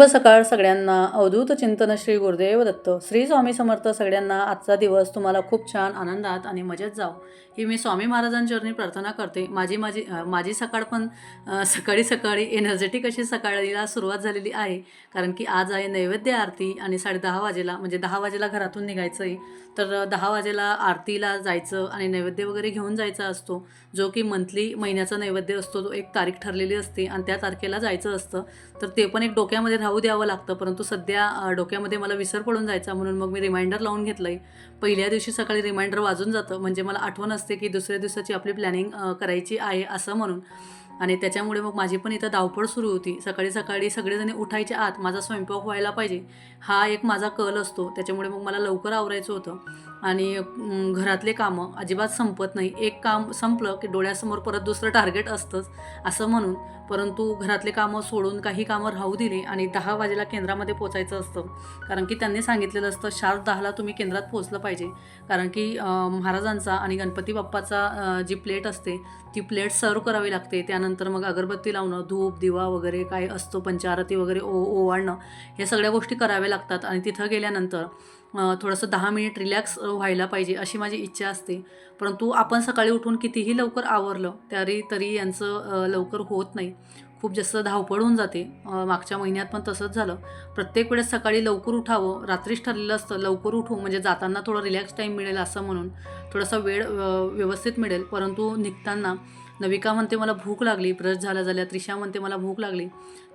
शुभ सकाळ सगळ्यांना. अवधूत चिंतन श्री गुरुदेव दत्त. श्री स्वामी समर्थ सगळ्यांना आजचा दिवस तुम्हाला खूप छान आनंदात आणि मजेत जाव. ही मी स्वामी महाराजांचरणी प्रार्थना करते. माझी माझी माझी सकाळ पण सकाळी सकाळी एनर्जेटिक अशी सकाळीला सुरुवात झालेली आहे. कारण की आज आहे नैवेद्य आरती आणि साडे दहा वाजेला म्हणजे दहा वाजेला घरातून निघायचं आहे तर दहा वाजेला आरतीला जायचं आणि नैवेद्य वगैरे घेऊन जायचा असतो. जो की मंथली महिन्याचा नैवेद्य असतो तो एक तारीख ठरलेली असते आणि त्या तारखेला जायचं असतं. तर ते पण एक डोक्यामध्ये राहू द्यावं लागतं. परंतु सध्या डोक्यामध्ये मला विसर पडून जायचा. म्हणून मग मी रिमाइंडर लावून घेतलं आहे पहिल्या दिवशी सकाळी रिमाइंडर वाजून जातं. म्हणजे मला आठवण असते की दुसऱ्या दिवसाची आपली प्लॅनिंग करायची आहे असं म्हणून. आणि त्याच्यामुळे मग माझी पण इथं धावपळ सुरू होती. सकाळी सकाळी सगळेजणी उठायच्या आत माझा स्वयंपाक व्हायला पाहिजे. हा एक माझा कल असतो. त्याच्यामुळे मग मला लवकर आवरायचं होतं. आणि घरातले कामं अजिबात संपत नाही. एक काम संपलं की डोळ्यासमोर परत दुसरं टार्गेट असतंच असं म्हणून. परंतु घरातले कामं सोडून काही कामं राहू दिली आणि दहा वाजेला केंद्रामध्ये पोचायचं असतं. कारण की त्यांनी सांगितलेलं असतं शार्प दहाला तुम्ही केंद्रात पोचलं पाहिजे. कारण की महाराजांचा आणि गणपती बाप्पाचा जी प्लेट असते ती प्लेट सर्व करावी लागते. त्यानंतर मग अगरबत्ती लावणं धूप दिवा वगैरे काय असतो पंचारती वगैरे ओ ओवाळणं ह्या सगळ्या गोष्टी कराव्या लागतात. आणि तिथं गेल्यानंतर थोडंसं दहा मिनिट रिलॅक्स व्हायला पाहिजे अशी माझी इच्छा असते. परंतु आपण सकाळी उठून कितीही लवकर आवरलं तरी तरी यांचं लवकर होत नाही. खूप जास्त धावपळ होऊन जाते. मागच्या महिन्यात पण तसंच झालं. प्रत्येक वेळेस सकाळी लवकर उठावं रात्रीच ठरलेलं असतं लवकर उठू म्हणजे जाताना थोडं रिलॅक्स टाईम मिळेल असं म्हणून. थोडासा वेळ व्यवस्थित मिळेल. परंतु निघताना नविका म्हणते मला भूक लागली ब्रश झाला झाल्या त्रिशा म्हणते मला भूक लागली.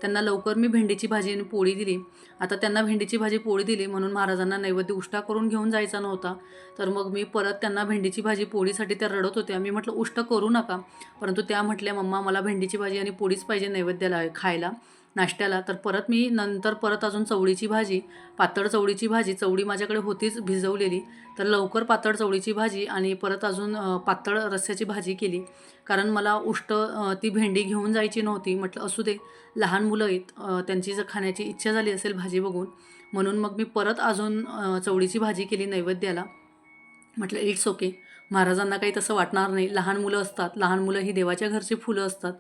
त्यांना लवकर मी भेंडीची भाजी आणि पोळी दिली. आता त्यांना भेंडीची भाजी पोळी दिली म्हणून महाराजांना नैवेद्य उष्टा करून घेऊन जायचा नव्हता. तर मग मी परत त्यांना भेंडीची भाजी पोळीसाठी त्या रडत होत्या. मी म्हटलं उष्ट करू नका. परंतु त्या म्हटल्या मम्मा मला भेंडीची भाजी आणि पोळीच पाहिजे नैवेद्याला खायला. नाश्त्याला. तर परत मी नंतर परत अजून चवळीची भाजी पातळ चवळीची भाजी चवळी माझ्याकडे होतीच भिजवलेली. तर लवकर पातळ चवळीची भाजी आणि परत अजून पातळ रस्स्याची भाजी केली. कारण मला उष्ट ती भेंडी घेऊन जायची नव्हती. म्हटलं असू दे लहान मुलं आहेत त्यांची जर खाण्याची इच्छा झाली असेल भाजी बघून म्हणून मग मी परत अजून चवळीची भाजी केली नैवेद्याला. म्हटलं इट्स ओके. महाराजांना काही तसं वाटणार नाही. लहान मुलं असतात. लहान मुलं ही देवाच्या घरची फुलं असतात.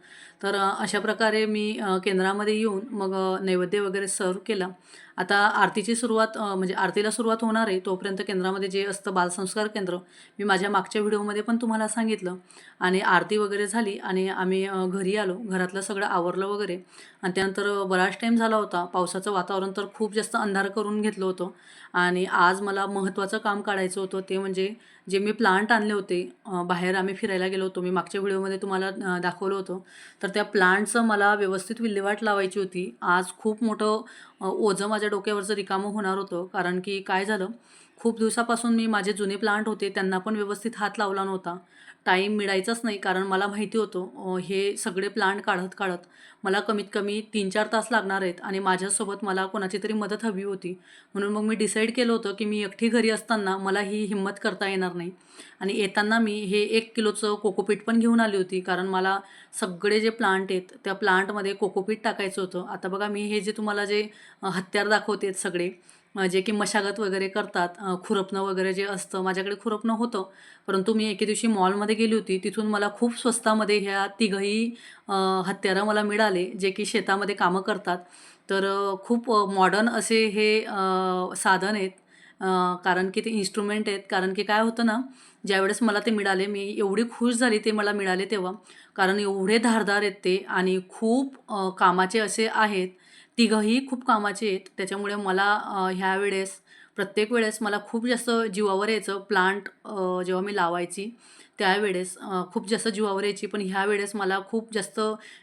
तर अशा प्रकारे मी केंद्रामध्ये येऊन मग नैवेद्य वगैरे सर्व केला. आता आरतीची सुरुवात म्हणजे आरतीला सुरुवात होणार आहे तोपर्यंत केंद्रामध्ये जे असतं बालसंस्कार केंद्र मी माझ्या मागच्या व्हिडिओमध्ये पण तुम्हाला सांगितलं. आणि आरती वगैरे झाली आणि आम्ही घरी आलो घरातलं सगळं आवरलं वगैरे. आणि त्यानंतर बराच टाईम झाला होता पावसाचं वातावरण तर खूप जास्त अंधार करून घेतलं होतं. आणि आज मला महत्त्वाचं काम काढायचं होतं ते म्हणजे जे मी प्लांट आणले होते बाहेर आम्ही फिरायला गेलो होतो मी मागच्या व्हिडिओमध्ये तुम्हाला दाखवलं होतं. तर त्या प्लांटचं मला व्यवस्थित विल्हेवाट लावायची होती. आज खूप मोठं ओझं माझ्या डोक्यावरचं रिकामं होणार होतं. कारण की काय झालं खूप दिवसापासून मी माझे जुने प्लांट होते त्यांना पण व्यवस्थित हात लावला नव्हता. टाईम मिळायचाच नाही कारण मला माहिती होतं हे सगळे प्लांट काढत काढत मला कमीत कमी तीन चार तास लागणार आहेत आणि माझ्यासोबत मला कोणाची तरी मदत हवी होती. म्हणून मग मी डिसाईड केलं होतं की मी एकटी घरी असताना मला ही हिंमत करता येणार नाही. आणि येताना मी हे एक किलोचं कोकोपीट पण घेऊन आली होती कारण मला सगळे जे प्लांट आहेत त्या प्लांटमध्ये कोकोपीट टाकायचं होतं. आता बघा मी हे जे तुम्हाला जे हत्यार दाखवते सगळे जे की मशागत वगैरे करतात खुरपणं वगैरे जे असतं माझ्याकडे खुरपणं होतं. परंतु मी एके दिवशी मॉलमध्ये गेली होती तिथून मला खूप स्वस्तामध्ये ह्या तिघही हत्यारं मला मिळाले जे की शेतामध्ये कामं करतात. तर खूप मॉडर्न असे हे साधन आहेत. कारण की ते इन्स्ट्रुमेंट आहेत. कारण की काय होतं ना ज्यावेळेस मला ते मिळाले मी एवढी खुश झाली ते मला मिळाले तेव्हा. कारण एवढे धारदार आहेत ते आणि खूप कामाचे असे आहेत. तिघंही खूप कामाचे आहेत. त्याच्यामुळे मला ह्या वेळेस प्रत्येक वेळेस मला खूप जास्त जीवावर यायचं. प्लांट जेव्हा मी लावायची त्यावेळेस खूप जास्त जीवावर यायची. पण ह्या वेळेस मला खूप जास्त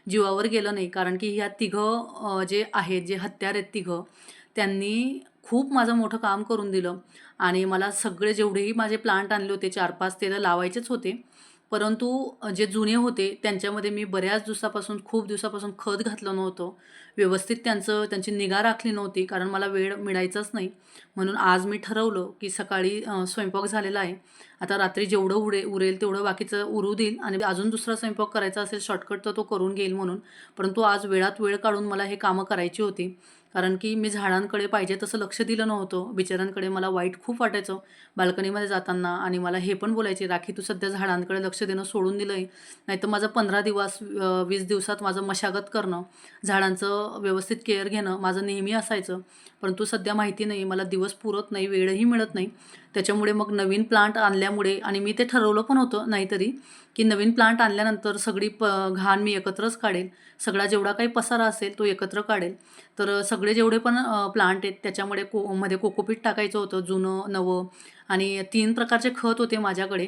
जीवावर गेलं नाही. कारण की ह्या तिघं जे आहेत जे हत्यार आहेत तिघं त्यांनी खूप माझं मोठं काम करून दिलं. आणि मला सगळे जेवढेही माझे प्लांट आणले होते चार पाच ते तर लावायचेच होते. परंतु जे जुने होते त्यांच्यामध्ये मी बऱ्याच दिवसापासून खूप दिवसापासून खत घातलं नव्हतं. व्यवस्थित त्यांचं त्यांची निगा राखली नव्हती कारण मला वेळ मिळायचाच नाही. म्हणून आज मी ठरवलं की सकाळी स्वयंपाक झालेला आहे. आता रात्री जेवढं उडे उरेल तेवढं बाकीचं उरू देईल आणि अजून दुसरा स्वयंपाक करायचा असेल शॉर्टकट तर तो करून घेईल म्हणून. परंतु आज वेळात वेळ काढून मला हे कामं करायची होती. कारण की मी झाडांकडे पाहिजे तसं लक्ष दिलं नव्हतं. बिचाऱ्यांकडे मला वाईट खूप वाटायचं. बाल्कनीमध्ये जाताना आणि मला हे पण बोलायचे राखी तू सध्या झाडांकडे लक्ष देणं सोडून दिलं आहे नाहीतर माझं पंधरा दिवस वीस दिवसात माझं मशागत करणं झाडांचं व्यवस्थित केअर घेणं माझं नेहमी असायचं. परंतु सध्या माहिती नाही मला दिवस पुरत नाही वेळही मिळत नाही. त्याच्यामुळे मग नवीन प्लांट आणल्यामुळे आणि मी ते ठरवलं पण होतं नाहीतरी की नवीन प्लांट आणल्यानंतर सगळी प घाण मी एकत्रच काढेल. सगळा जेवढा काही पसारा असेल तो एकत्र काढेल. तर सगळे जेवढे पण प्लांट आहेत त्याच्यामुळे को मध्ये कोकोपीट टाकायचं होतं जुनं नवं. आणि तीन प्रकारचे खत होते माझ्याकडे.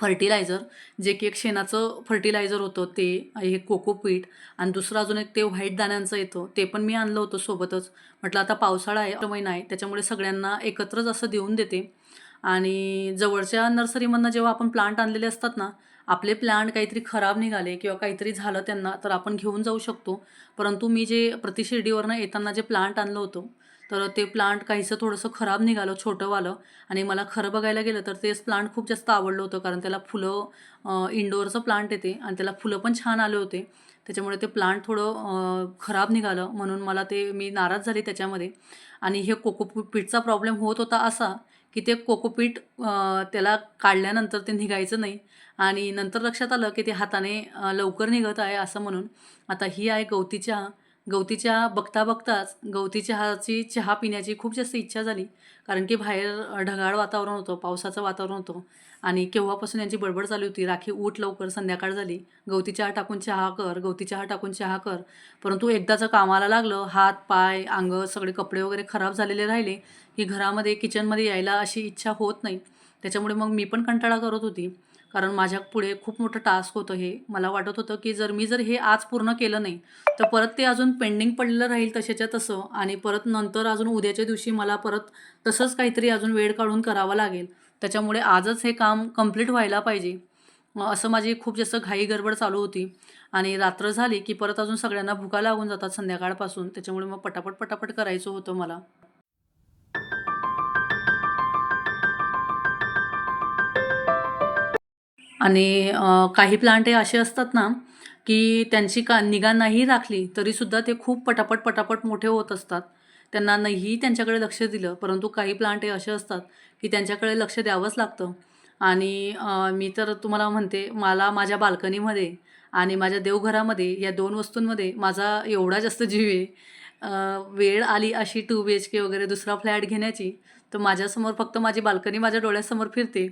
फर्टिलायझर जे की एक शेणाचं फर्टिलायझर होतं ते हे कोकोपीट. आणि दुसरं अजून एक ते व्हाईट दाण्यांचं येतं ते पण मी आणलं होतं सोबतच. म्हटलं आता पावसाळा आहे महिना आहे त्याच्यामुळे सगळ्यांना एकत्रच असं देऊन देते. आणि जवळच्या नर्सरीमधनं जेव्हा आपण प्लांट आणलेले असतात ना आपले प्लांट काहीतरी खराब निघाले किंवा काहीतरी झालं त्यांना तर आपण घेऊन जाऊ शकतो. परंतु मी जे प्रतिशिर्डीवरनं येताना जे प्लांट आणलं होतं तर ते प्लांट काहीसं थोडंसं खराब निघालं छोटंवालं आणि मला खरं बघायला गेलं तर तेच प्लांट खूप जास्त आवडलं होतं कारण त्याला फुलं इंडोअरचं प्लांट येते आणि त्याला फुलं पण छान आले होते. त्याच्यामुळे ते प्लांट थोडं खराब निघालं म्हणून मला ते मी नाराज झाली त्याच्यामध्ये. आणि हे कोकोपीटचा प्रॉब्लेम होत होता असा की ते कोकोपीट त्याला काढल्यानंतर ते निघायचं नाही. आणि नंतर लक्षात आलं की ते हाताने लवकर निघत आहे असं म्हणून. आता ही आहे गवती चहा गवती चहा बघता बघताच गवती चहाची चहा पिण्याची खूप जास्त इच्छा झाली. कारण की बाहेर ढगाळ वातावरण होतं पावसाचं वातावरण होतं. आणि केव्हापासून यांची बडबड चालू होती राखी उठ लवकर संध्याकाळ झाली. गवती चहा टाकून चहा कर गवती चहा टाकून चहा कर. परंतु एकदाचं कामाला लागलं हात पाय अंग सगळे कपडे वगैरे खराब झालेले राहिले. की घरामध्ये किचनमध्ये यायला अशी इच्छा होत नाही. त्याच्यामुळे मग मी पण कंटाळा करत होती. कारण माझ्या पुढे खूप मोठं टास्क होतं हे. मला वाटत होतं की जर मी जर हे आज पूर्ण केलं नाही तर परत ते अजून पेंडिंग पडलेलं राहील तशाच्या तसं आणि परत नंतर अजून उद्याच्या दिवशी मला परत तसंच काहीतरी अजून वेळ काढून करावं लागेल. त्याच्यामुळे आजच हे काम कंप्लीट व्हायला पाहिजे. असं माझी खूप जास्त घाई गडबड चालू होती आणि रात्र झाली की परत अजून सगळ्यांना भुका लागून जातात संध्याकाळपासून. त्याच्यामुळे मग पटापट पटापट करायचं होतं मला. आणि काही प्लांट हे असे असतात ना की त्यांची का निगा नाही राखली तरीसुद्धा ते खूप पटापट पटापट मोठे होत असतात. त्यांना नाही त्यांच्याकडे लक्ष दिलं परंतु काही प्लांट हे असे असतात की त्यांच्याकडे लक्ष द्यावंच लागतं. आणि मी तर तुम्हाला म्हणते मला माझ्या बाल्कनीमध्ये आणि माझ्या देवघरामध्ये या दोन वस्तूंमध्ये माझा एवढा जास्त जीव आहे. वेळ आली अशी टू बी एच के वगैरे दुसरा फ्लॅट घेण्याची तर माझ्यासमोर फक्त माझी बाल्कनी माझ्या डोळ्यासमोर फिरते.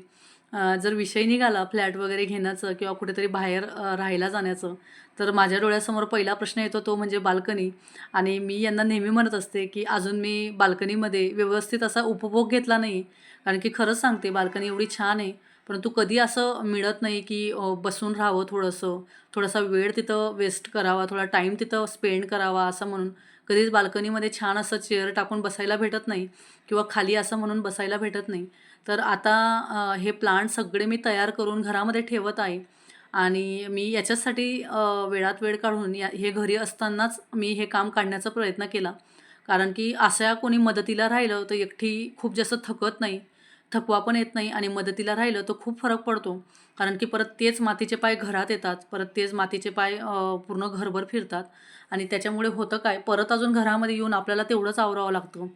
जर विषय निघाला फ्लॅट वगैरे घेण्याचं किंवा कुठेतरी बाहेर राहायला जाण्याचं तर माझ्या डोळ्यासमोर पहिला प्रश्न येतो तो म्हणजे बाल्कनी. आणि मी यांना नेहमी म्हणत असते की अजून मी बाल्कनीमध्ये व्यवस्थित असा उपभोग घेतला नाही. कारण की खरंच सांगते बाल्कनी एवढी छान आहे परंतु कधी असं मिळत नाही की बसून राहावं थोडंसं. थोडासा वेळ तिथं वेस्ट करावा थोडा टाईम तिथं स्पेंड करावा असं म्हणून. कधीच बाल्कनीमध्ये छान असं चेअर टाकून बसायला भेटत नाही किंवा खाली असं म्हणून बसायला भेटत नाही. तर आता हे प्लांट सगळे मी तयार करून घरामध्ये ठेवत आहे. आणि मी याच्यासाठी वेळात वेळ काढून या हे घरी असतानाच मी हे काम काढण्याचा प्रयत्न केला. कारण की अशा कोणी मदतीला राहिलं तर एकटी खूप जास्त थकत नाही. थकवा पण येत नाही आणि मदतीला राहिलं तर खूप फरक पडतो. कारण की परत तेच मातीचे पाय घरात येतात. परत तेच मातीचे पाय पूर्ण घरभर फिरतात. आणि त्याच्यामुळे होतं काय परत अजून घरामध्ये येऊन आपल्याला तेवढंच आवरावं लागतं.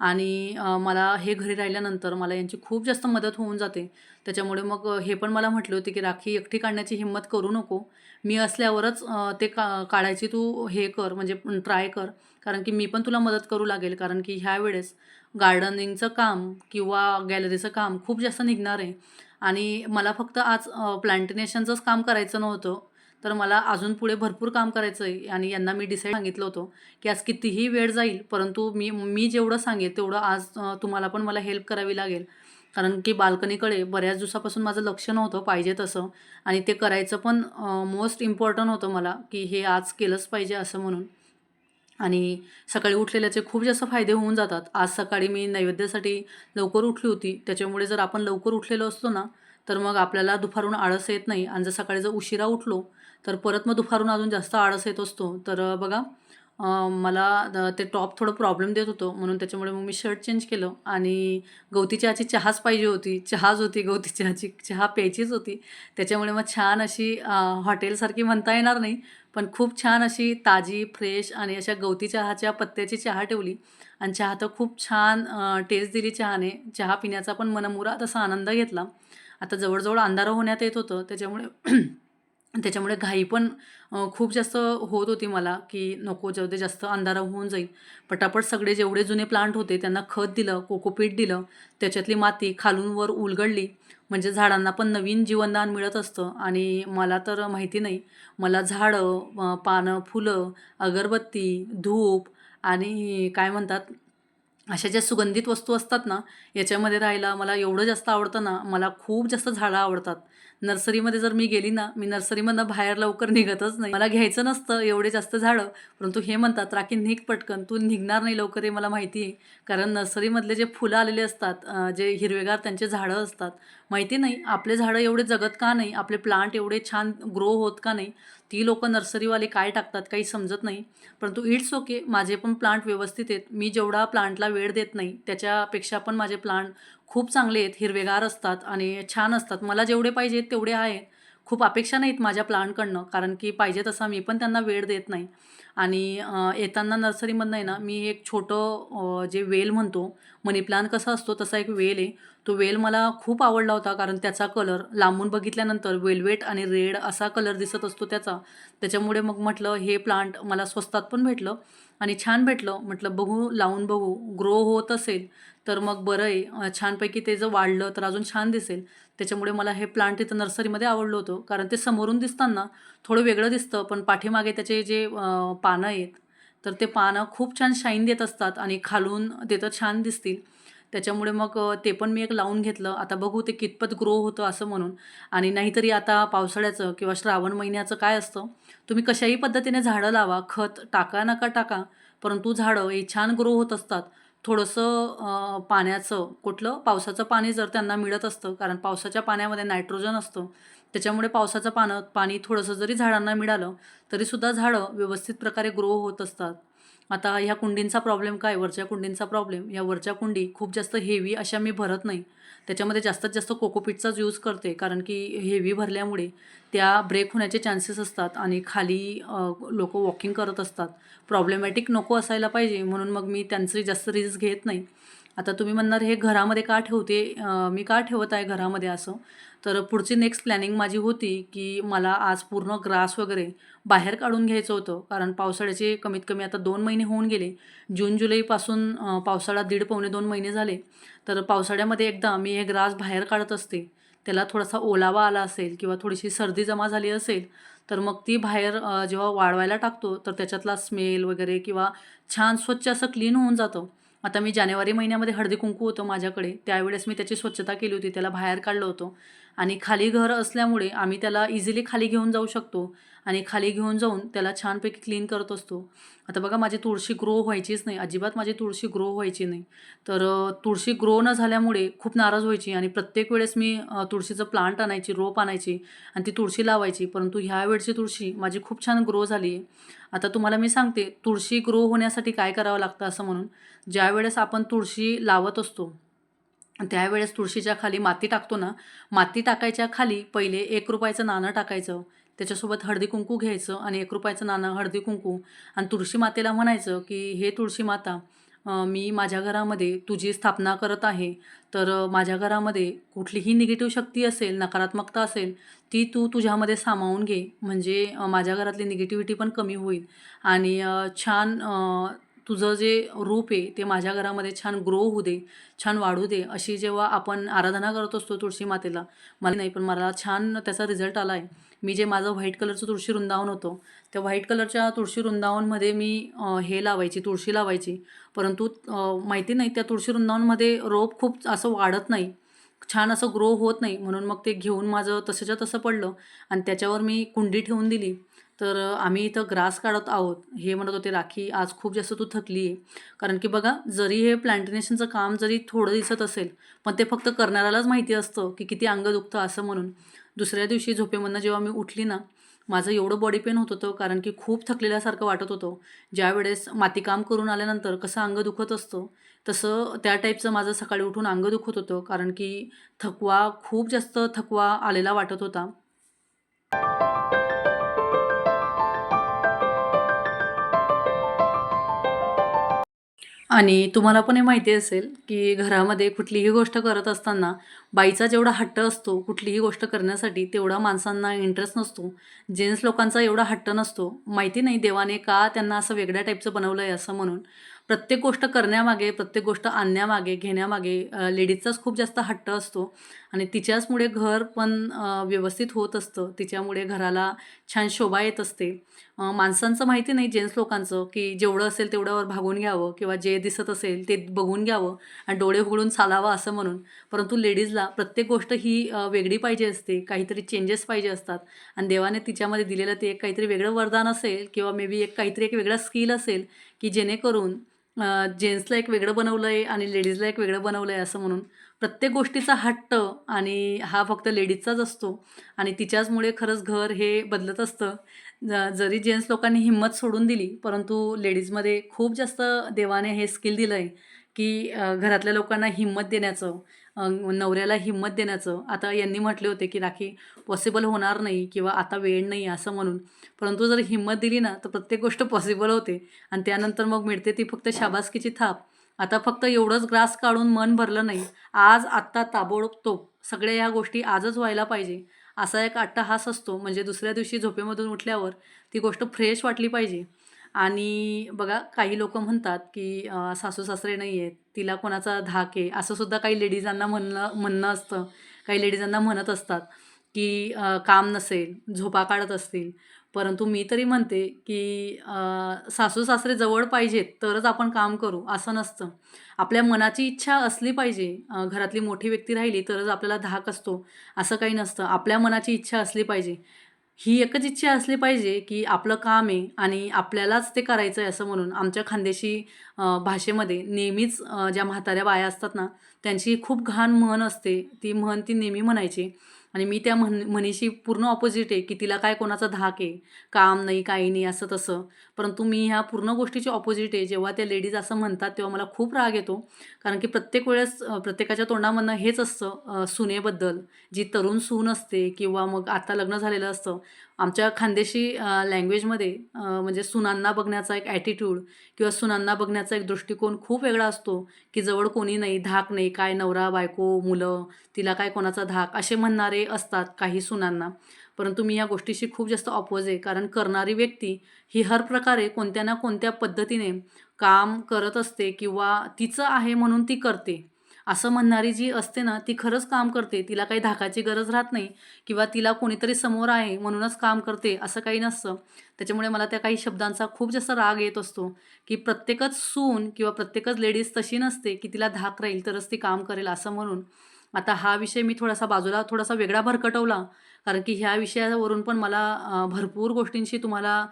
आणि मला हे घरी राहिल्यानंतर मला यांची खूप जास्त मदत होऊन जाते. त्याच्यामुळे मग हे पण मला म्हटले होते की राखी एकटी काढण्याची हिंमत करू नको. मी असल्यावरच ते का काढायची तू हे कर म्हणजे ट्राय कर. कारण की मी पण तुला मदत करू लागेल. कारण की ह्या वेळेस गार्डनिंगचं काम किंवा गॅलरीचं काम खूप जास्त निघणार आहे. आणि मला फक्त आज प्लांटिनेशनचंच काम करायचं नव्हतं. तर मला अजून पुढे भरपूर काम करायचं आहे आणि यांना मी डिसाईड सांगितलं होतं की आज कितीही वेळ जाईल परंतु मी मी जेवढं सांगेल तेवढं आज तुम्हाला पण मला हेल्प करावी लागेल. कारण की बाल्कनीकडे बऱ्याच दिवसापासून माझं लक्ष नव्हतं पाहिजे तसं. आणि ते करायचं पण मोस्ट इम्पॉर्टंट होतं मला की हे आज केलंच पाहिजे असं म्हणून. आणि सकाळी उठलेल्याचे खूप जास्त फायदे होऊन जातात. आज सकाळी मी नैवेद्यासाठी लवकर उठली होती. त्याच्यामुळे जर आपण लवकर उठलेलो असतो ना तर मग आपल्याला दुपारून आळस येत नाही. आणि जर सकाळी जर उशिरा उठलो तर परत मग दुपारून अजून जास्त आळस येत असतो. तर बघा मला ते टॉप थोडं प्रॉब्लेम देत होतं. म्हणून त्याच्यामुळे मग मी शर्ट चेंज केलं. आणि गवती चहाची चहाच पाहिजे होती. चहाच होती गवती चहाची चहा प्यायचीच होती. त्याच्यामुळे मग छान अशी हॉटेलसारखी म्हणता येणार नाही. पण खूप छान अशी ताजी फ्रेश आणि अशा गवती चहाच्या पत्त्याची चहा ठेवली. आणि चहा तर खूप छान टेस्ट दिली चहाने. चहा पिण्याचा पण मनमुरात असा आनंद घेतला. आता जवळजवळ अंधारं होण्यात येत होतं. त्याच्यामुळे त्याच्यामुळे घाई पण खूप जास्त होत होती मला की नको जाऊ दे जास्त अंधारा होऊन जाईल. पटापट सगळे जेवढे जुने प्लांट होते त्यांना खत दिलं कोकोपीट दिलं त्याच्यातली माती खालून वर उलगडली. म्हणजे झाडांना पण नवीन जीवनदान मिळत असतं आणि मला तर माहिती नाही. मला झाडं पानं फुलं अगरबत्ती धूप आणि काय म्हणतात अशा ज्या सुगंधित वस्तू असतात ना याच्यामध्ये राहायला मला एवढं जास्त आवडतं ना मला खूप जास्त झाडं आवडतात. नर्सरीमध्ये जर मी गेली ना मी नर्सरीमधनं बाहेर लवकर निघतच नाही. मला घ्यायचं नसतं एवढे जास्त झाडं परंतु हे म्हणतात राखी निघ पटकन तू निघणार नाही लवकर हे मला माहिती आहे. कारण नर्सरीमधले जे फुलं आलेले असतात जे हिरवेगार त्यांचे झाडं असतात माहिती नाही आपले झाडं एवढे जगत का नाही आपले प्लांट एवढे छान ग्रो होत का नाही ती लोक नर्सरीवाले काय टाकतात काही समजत नाही. परंतु इट्स ओके माझे पण प्लांट व्यवस्थित आहेत. मी जेवढा प्लांटला वेळ देत नाही त्याच्यापेक्षा पण माझे प्लांट खूप चांगले आहेत हिरवेगार असतात आणि छान असतात. मला जेवढे पाहिजेत तेवढे आहेत खूप अपेक्षा नाहीत माझ्या प्लांटकडनं कारण की पाहिजे तसा मी पण त्यांना वेळ देत नाही. आणि येताना नर्सरीमधनं आहे ना मी एक छोटं जे वेल म्हणतो मनी प्लांट कसा असतो तसा एक वेल आहे. तो वेल मला खूप आवडला होता कारण त्याचा कलर लांबून बघितल्यानंतर वेल्वेट आणि रेड असा कलर दिसत असतो त्याचा. त्याच्यामुळे मग म्हटलं हे प्लांट मला स्वस्तात पण भेटलं आणि छान भेटलं. म्हटलं बघू लावून बघू. ग्रो होत असेल तर मग बरं आहे. छानपैकी ते जर वाढलं तर अजून छान दिसेल. त्याच्यामुळे मला हे प्लांट इथं नर्सरीमध्ये आवडलं होतं. कारण ते समोरून दिसताना थोडं वेगळं दिसतं पण पाठीमागे त्याचे जे पानं आहेत तर ते पानं खूप छान शाईन देत असतात आणि खालून ते तर छान दिसतील. त्याच्यामुळे मग ते पण मी एक लावून घेतलं. आता बघू ते कितपत ग्रो होतं असं म्हणून. आणि नाहीतरी आता पावसाळ्याचं किंवा श्रावण महिन्याचं काय असतं तुम्ही कशाही पद्धतीने झाडं लावा खत टाका नका टाका परंतु झाडं हे छान ग्रो होत असतात. थोडंसं पाण्याचं कुठलं? पावसाचं पाणी जर त्यांना मिळत असतं कारण पावसाच्या पाण्यामध्ये नायट्रोजन असतं त्याच्यामुळे पावसाचं पानं पाणी थोडंसं जरी झाडांना मिळालं तरीसुद्धा झाडं व्यवस्थित प्रकारे ग्रो होत असतात. आता ह्या कुंडींचा प्रॉब्लेम काय? वरच्या कुंडींचा प्रॉब्लेम. या वरच्या कुंडी खूप जास्त हेवी अशा मी भरत नाही. त्याच्यामध्ये जास्तीत जास्त कोकोपीटचाच यूज करते कारण की हेवी भरल्यामुळे त्या ब्रेक होण्याचे चान्सेस असतात आणि खाली लोक वॉकिंग करत असतात. प्रॉब्लेमॅटिक नको असायला पाहिजे म्हणून मग मी त्यांचे जास्त रिस्क घेत नाही. आता तुम्ही म्हणणार हे घरामध्ये का ठेवते? मी का ठेवत आहे घरामध्ये असं? तर पुढची नेक्स्ट प्लॅनिंग माझी होती की मला आज पूर्ण ग्रास वगैरे बाहेर काढून घ्यायचं होतं. कारण पावसाळ्याचे कमीत कमी आता दोन महिने होऊन गेले. जून जुलैपासून पावसाळा दीड पावणे दोन महिने झाले. तर पावसाळ्यामध्ये एकदा मी हे ग्रास बाहेर काढत असते. त्याला थोडासा ओलावा आला असेल किंवा थोडीशी सर्दी जमा झाली असेल तर मग ती बाहेर जेव्हा वाळवायला टाकतो तर त्याच्यातला स्मेल वगैरे किंवा छान स्वच्छ असं क्लीन होऊन जातं. आता मी जानेवारी महिन्यामध्ये हळदी कुंकू होतं माझ्याकडे. त्यावेळेस मी त्याची स्वच्छता केली होती त्याला बाहेर काढलं होतं. आणि खाली घर असल्यामुळे आम्ही त्याला इझिली खाली घेऊन जाऊ शकतो. आणि खाली घेऊन जाऊन त्याला छानपैकी क्लीन करत असतो. आता बघा माझी तुळशी ग्रो व्हायचीच नाही. अजिबात माझी तुळशी ग्रो व्हायची नाही. तर तुळशी ग्रो न झाल्यामुळे खूप नाराज व्हायची आणि प्रत्येक वेळेस मी तुळशीचं प्लांट आणायची रोप आणायची आणि ती तुळशी लावायची. परंतु ह्या वेळची तुळशी माझी खूप छान ग्रो झाली आहे. आता तुम्हाला मी सांगते तुळशी ग्रो होण्यासाठी काय करावं लागतं असं म्हणून. ज्या वेळेस आपण तुळशी लावत असतो त्यावेळेस तुळशीच्या खाली माती टाकतो ना माती टाकायच्या खाली पहिले एक रुपयाचं नाणं टाकायचं. त्याच्यासोबत हळदी कुंकू घ्यायचं आणि एक रुपयाचं नाणं हळदी कुंकू. आणि तुळशी मातेला म्हणायचं की हे तुळशी माता मी माझ्या घरामध्ये तुझी स्थापना करत आहे. तर माझ्या घरामध्ये कुठलीही निगेटिव्ह शक्ती असेल नकारात्मकता असेल ती तू तुझ्यामध्ये सामावून घे. म्हणजे माझ्या घरातली निगेटिव्हिटी पण कमी होईल. आणि छान तुझं जे रूप आहे ते माझ्या घरामध्ये छान ग्रो होऊ दे छान वाढू दे अशी जेव्हा आपण आराधना करत असतो तुळशी मातेला मला नाही पण मला छान त्याचा रिझल्ट आला आहे मी जे माझं व्हाईट कलरचं तुळशी वृंदावन होतं त्या व्हाईट कलरच्या तुळशी वृंदावनमध्ये मी हे लावायची तुळशी लावायची. परंतु माहिती नाही त्या तुळशी वृंदावनमध्ये रोप खूप असं वाढत नाही छान असं ग्रो होत नाही म्हणून मग ते घेऊन माझं तसंच्या तसं पडलं आणि त्याच्यावर मी कुंडी ठेवून दिली. तर आम्ही इथं ग्रास काढत आहोत. हे म्हणत होते राखी आज खूप जास्त तू थकली आहे. कारण की बघा जरी हे प्लांटेशनचं काम जरी थोडं दिसत असेल पण ते फक्त करणाऱ्यालाच माहिती असतं की किती अंग दुखतं असं म्हणून. दुसऱ्या दिवशी झोपेमधनं जेव्हा मी उठली ना माझं एवढं बॉडी पेन होत होतं कारण की खूप थकलेल्यासारखं वाटत होतं. ज्यावेळेस मातीकाम करून आल्यानंतर कसं अंग दुखत असतं तसं त्या टाईपचं माझं सकाळी उठून अंग दुखत होतं कारण की थकवा खूप जास्त थकवा आलेला वाटत होता. आणि तुम्हाला पण हे माहिती असेल की घरामध्ये कुठलीही गोष्ट करत असताना बाईचा जेवढा हट्ट असतो कुठलीही गोष्ट करण्यासाठी तेवढा माणसांना इंटरेस्ट नसतो. जेन्ट्स लोकांचा एवढा हट्ट नसतो. माहिती नाही देवाने का त्यांना असं वेगळ्या टाईपचं बनवलं आहे असं म्हणून. प्रत्येक गोष्ट करण्यामागे प्रत्येक गोष्ट आणण्यामागे घेण्यामागे लेडीजचाच खूप जास्त हट्ट असतो. आणि तिच्याचमुळे घर पण व्यवस्थित होत असतं. तिच्यामुळे घराला छान शोभा येत असते. माणसांचं माहिती नाही जेंट्स लोकांचं की जेवढं असेल तेवढ्यावर भागून घ्यावं किंवा जे दिसत असेल ते बघून घ्यावं आणि डोळे उघडून चालावं असं म्हणून. परंतु लेडीजला प्रत्येक गोष्ट ही वेगळी पाहिजे असते. काहीतरी चेंजेस पाहिजे असतात. आणि देवाने तिच्यामध्ये दिलेलं ते एक काहीतरी वेगळं वरदान असेल किंवा मे बी एक काहीतरी एक वेगळा स्किल असेल की जेणेकरून जेंट्सला एक वेगळं बनवलं आहे आणि लेडीजला एक वेगळं बनवलं आहे असं म्हणून प्रत्येक गोष्टीचा हट्ट आणि हा फक्त लेडीजचाच असतो. आणि तिच्याचमुळे खरंच घर हे बदलत असतं. ज जरी जेंट्स लोकांनी हिंमत सोडून दिली परंतु लेडीजमध्ये खूप जास्त देवाने हे स्किल दिलं आहे की घरातल्या लोकांना हिंमत देण्याचं नवऱ्याला हिंमत देण्याचं. आता यांनी म्हटले होते की राखी पॉसिबल होणार नाही किंवा आता वेळ नाही असं म्हणून. परंतु जर हिंमत दिली ना तर प्रत्येक गोष्ट पॉसिबल होते. आणि त्यानंतर मग मिळते ती फक्त शाबासकीची थाप. आता फक्त एवढंच ग्रास काढून मन भरलं नाही. आज आत्ता ताबडतोब सगळ्या ह्या गोष्टी आजच व्हायला पाहिजे. असा एक अट्टहास असतो. म्हणजे दुसऱ्या दिवशी झोपेमधून उठल्यावर ती गोष्ट फ्रेश वाटली पाहिजे. आणि बघा काही लोक म्हणतात की सासू सासरे नाही आहेत. तिला कोणाचा धाक आहे? असं सुद्धा काही लेडीजांना म्हणणं म्हणणं असतं. काही लेडीजांना म्हणत असतात की काम नसेल. झोपा काढत असतील. परंतु मी तरी म्हणते की सासू सासरे जवळ पाहिजेत तरच आपण काम करू असं नसतं. आपल्या मनाची इच्छा असली पाहिजे घरातली मोठी व्यक्ती राहिली तरच आपल्याला धाक असतो असं काही नसतं. आपल्या मनाची इच्छा असली पाहिजे. ही एकच इच्छा असली पाहिजे की आपलं काम आहे आणि आपल्यालाच ते करायचं आहे असं म्हणून. आमच्या खानदेशी भाषेमध्ये नेहमीच ज्या म्हाताऱ्या बाया असतात ना त्यांची खूप घाण म्हण असते. ती म्हण ती नेहमी म्हणायची आणि मी त्या म्हण म्हणीशी पूर्ण ऑपोजिट आहे की तिला काय कोणाचा धाक आहे काम नाही काही नाही असं तसं परंतु मी ह्या पूर्ण गोष्टीची ऑपोजिट आहे. जेव्हा त्या लेडीज असं म्हणतात तेव्हा मला खूप राग येतो. कारण की प्रत्येक वेळेस प्रत्येकाच्या तोंडामधनं हेच असतं सुनेबद्दल. जी तरुण सून असते किंवा मग आता लग्न झालेलं असतं आमच्या खानदेशी लँग्वेजमध्ये म्हणजे सुनांना बघण्याचा एक ॲटिट्यूड किंवा सुनांना बघण्याचा एक दृष्टिकोन खूप वेगळा असतो की जवळ कोणी नाही धाक नाही काय नवरा बायको मुलं तिला काय कोणाचा धाक असे म्हणणारे असतात काही सुनांना. परंतु मी या गोष्टीशी खूप जास्त ऑपोज आहे. कारण करणारी व्यक्ती ही हर प्रकारे कोणत्या ना कोणत्या पद्धतीने काम करत असते किंवा तिचं आहे म्हणून ती करते. असं म्हणणारी जी असते ना ती खरंच काम करते. तिला काही धाकाची गरज राहत नाही किंवा तिला कोणीतरी समोर आहे म्हणूनच काम करते असं काही नसतं. त्याच्यामुळे मला त्या काही शब्दांचा खूप जास्त राग येत असतो की प्रत्येकच सून किंवा प्रत्येकच लेडीज तशी नसते की तिला धाक राहील तरच ती काम करेल असं म्हणून. आता हा विषय मी थोडासा बाजूला थोडासा वेगळा भरकटवला कारण की ह्या विषयावरून पण मला भरपूर गोष्टींशी तुम्हाला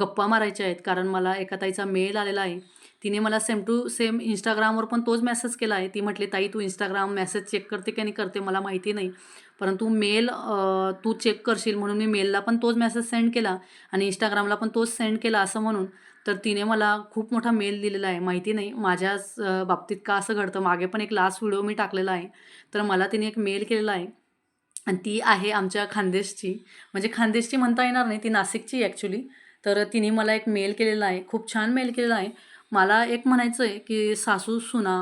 गप्पा मारायच्या आहेत. कारण मला एका ताईचा मेल आलेला आहे. तिने मला सेम टू सेम इंस्टाग्रामवर पण तोच मेसेज केला आहे. ती म्हटली ताई तू इंस्टाग्राम मेसेज चेक करते की नाही करते मला माहिती नाही. परंतु मेल तू चेक करशील म्हणून मी मेलला पण तोच मेसेज सेंड केला आणि इंस्टाग्रामला पण तोच सेंड केला असं म्हणून. तर तिने मला खूप मोठा मेल दिलेला आहे माहिती नाही. माझ्याच बाबतीत का असं घडतं? मागे पण एक लास्ट व्हिडिओ मी टाकलेला आहे. तर मला तिने एक मेल केलेला आहे. आणि ती आहे आमच्या खानदेशची. म्हणजे खानदेशची म्हणता येणार नाही ती नाशिकची ॲक्च्युली तर तिने मला एक मेल केलेला आहे. खूप छान मेल केलेला आहे. मला एक म्हणायचं आहे की सासू सुना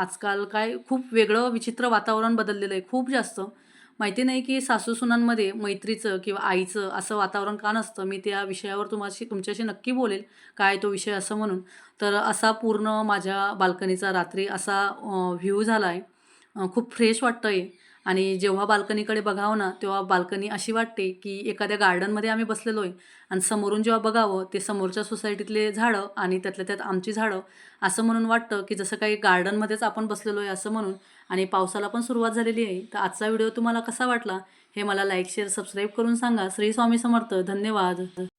आजकाल काय खूप वेगळं विचित्र वातावरण बदललेलं आहे. खूप जास्त. माहिती नाही की सासू सुनांमध्ये मैत्रीचं किंवा आईचं असं वातावरण का नसतं? मी त्या विषयावर तुम्हाशी तुमच्याशी नक्की बोलेल. काय तो विषय असं म्हणून. तर असा पूर्ण माझ्या बाल्कनीचा रात्री असा व्ह्यू झाला आहे खूप फ्रेश वाटतं आहे आणि जेव्हा बाल्कनीकडे बघावं ना तेव्हा बाल्कनी अशी वाटते की एखाद्या गार्डनमध्ये आम्ही बसलेलो आहे आणि समोरून जेव्हा बघावं ते समोरच्या सोसायटीतले झाडं आणि त्यातल्या त्यात आमची झाडं. असं म्हणून वाटतं की जसं काही गार्डनमध्येच आपण बसलेलो आहे असं म्हणून. आणि पावसाला पण सुरुवात झालेली आहे. तर आजचा व्हिडिओ तुम्हाला कसा वाटला हे मला लाईक शेअर सबस्क्राईब करून सांगा. श्री स्वामी समर्थ. धन्यवाद.